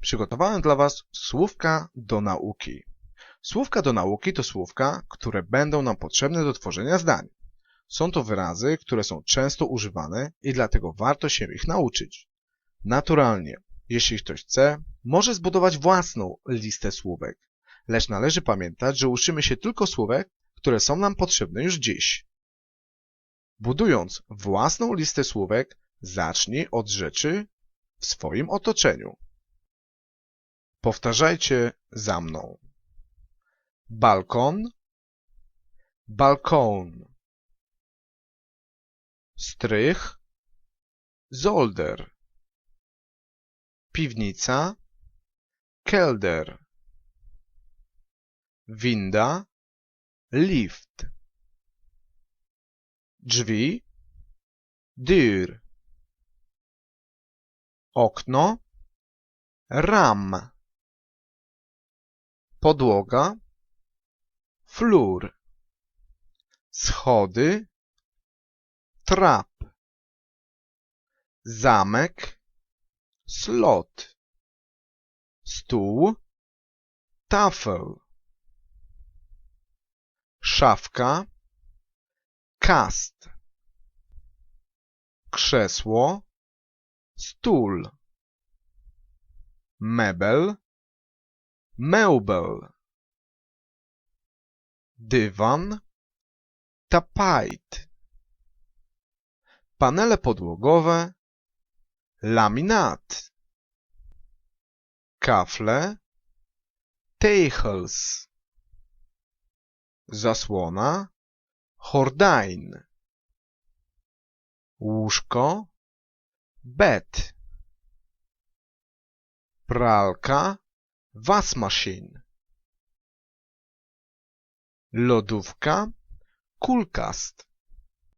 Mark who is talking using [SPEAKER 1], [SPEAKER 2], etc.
[SPEAKER 1] Przygotowałem dla Was słówka do nauki. Słówka do nauki to słówka, które będą nam potrzebne do tworzenia zdań. Są to wyrazy, które są często używane i dlatego warto się ich nauczyć. Naturalnie, jeśli ktoś chce, może zbudować własną listę słówek, lecz należy pamiętać, że uczymy się tylko słówek, które są nam potrzebne już dziś. Budując własną listę słówek, zacznij od rzeczy w swoim otoczeniu. Powtarzajcie za mną. Balkon, balkon. Strych, zolder. Piwnica, kelder. Winda, lift. Drzwi, deur. Okno, ram. Podłoga, flur. Schody, trap. Zamek, slot. Stół, tafel. Szafka, kast. Krzesło, stół. Mebel, meubel. Dywan, tapijt. Panele podłogowe, laminat. Kafle, tegels. Zasłona, gordijn. Łóżko, bed. Pralka, wasmachine. Lodówka, koelkast.